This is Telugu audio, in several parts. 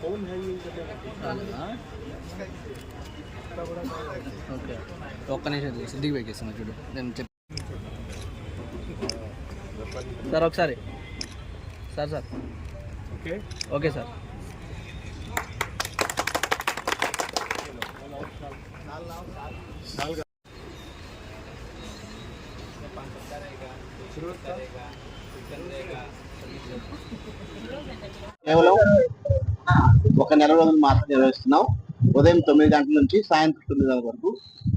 ఫోన్ ఓకే ఒక్క నిమిషం సిద్ధికి పెట్టేస్తున్నా చూడు. నేను సార్ ఒకసారి. Sir sir. ఓకే. సార్. కేవలం ఒక నెల రోజులు మాత్రం నిర్వహిస్తున్నాం. ఉదయం తొమ్మిది గంటల నుంచి సాయంత్రం తొమ్మిది గంటల వరకు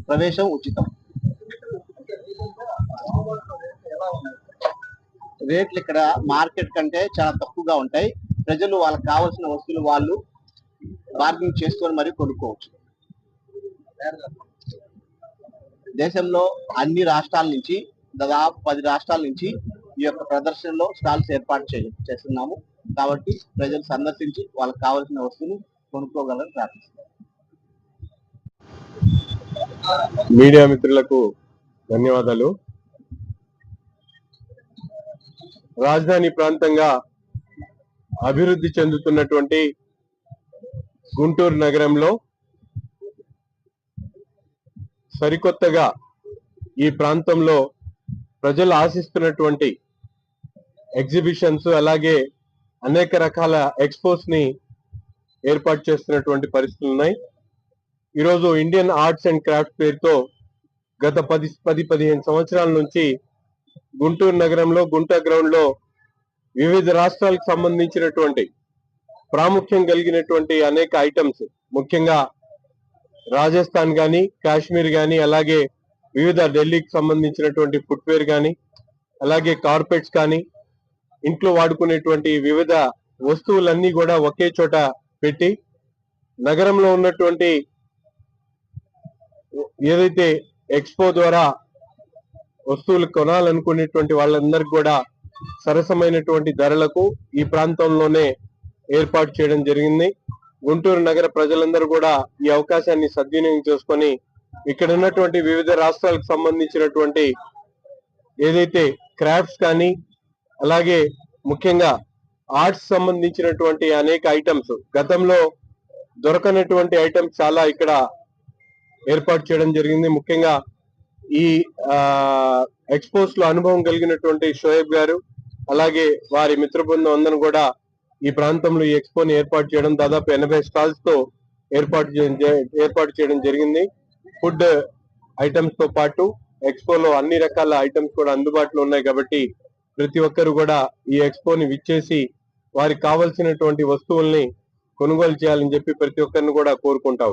ప్రవేశం ఉచితం. రేట్లు ఇక్కడ మార్కెట్ కంటే చాలా తక్కువగా ఉంటాయి. ప్రజలు వాళ్ళకి కావాల్సిన వస్తువులు వాళ్ళు బార్గింగ్ చేసుకొని మరి కొనుక్కోవచ్చు. దేశంలో అన్ని రాష్ట్రాల నుంచి దాదాపు పది రాష్ట్రాల నుంచి ఈ యొక్క ప్రదర్శనలో స్టాల్స్ ఏర్పాటు చే చేస్తున్నాము. కాబట్టి ప్రజలు సందర్శించి వాళ్ళకి కావాల్సిన వస్తువులు కొనుక్కోగలని ప్రార్థిస్తున్నారు మీడియా మిత్రులకు ధన్యవాదాలు. రాజధాని ప్రాంతంగా అభివృద్ధి చెందుతున్నటువంటి గుంటూరు నగరంలో సరికొత్తగా ఈ ప్రాంతంలో ప్రజలు ఆశిస్తున్నటువంటి ఎగ్జిబిషన్స్ అలాగే అనేక రకాల ఎక్స్పోస్ని ఏర్పాటు చేస్తున్నటువంటి పరిస్థితులు ఉన్నాయి. ఈరోజు ఇండియన్ ఆర్ట్స్ అండ్ క్రాఫ్ట్ పేరుతో గత పది పది పదిహేను సంవత్సరాల నుంచి గుంటూరు నగరంలో గుంటా గ్రౌండ్లో వివిధ రాష్ట్రాలకు సంబంధించినటువంటి ప్రాముఖ్యం కలిగినటువంటి అనేక ఐటమ్స్ ముఖ్యంగా రాజస్థాన్ కానీ కాశ్మీర్ కానీ అలాగే వివిధ ఢిల్లీకి సంబంధించినటువంటి ఫుట్వేర్ కానీ అలాగే కార్పెట్స్ కానీ ఇంట్లో వాడుకునేటువంటి వివిధ వస్తువులన్నీ కూడా ఒకే చోట పెట్టి నగరంలో ఉన్నటువంటి ఏదైతే ఎక్స్పో ద్వారా వస్తువులు కొనాలనుకునేటువంటి వాళ్ళందరికీ కూడా సరసమైనటువంటి ధరలకు ఈ ప్రాంతంలోనే ఏర్పాటు చేయడం జరిగింది. గుంటూరు నగర ప్రజలందరూ కూడా ఈ అవకాశాన్ని సద్వినియోగం చేసుకొని ఇక్కడ ఉన్నటువంటి వివిధ రాష్ట్రాలకు సంబంధించినటువంటి ఏదైతే క్రాఫ్ట్స్ కానీ అలాగే ముఖ్యంగా ఆర్ట్స్ సంబంధించినటువంటి అనేక ఐటమ్స్ గతంలో దొరకనటువంటి ఐటమ్స్ చాలా ఇక్కడ ఏర్పాటు చేయడం జరిగింది. ముఖ్యంగా ఈ ఎక్స్పోస్లో అనుభవం కలిగినటువంటి షోయబ్ గారు అలాగే వారి మిత్ర బృందం అందరూ కూడా ఈ ప్రాంతంలో ఈ ఎక్స్పోని ఏర్పాటు చేయడం దాదాపు ఎనభై స్టాల్స్తో ఏర్పాటు చేయడం ఏర్పాటు చేయడం జరిగింది. ఫుడ్ ఐటమ్స్తో పాటు ఎక్స్పోలో అన్ని రకాల ఐటమ్స్ కూడా అందుబాటులో ఉన్నాయి కాబట్టి ప్రతి ఒక్కరు కూడా ఈ ఎక్స్పోని విచ్చేసి వారికి కావలసినటువంటి వస్తువుల్ని కొనుగోలు చేయాలని చెప్పి ప్రతి ఒక్కరిని కూడా కోరుకుంటా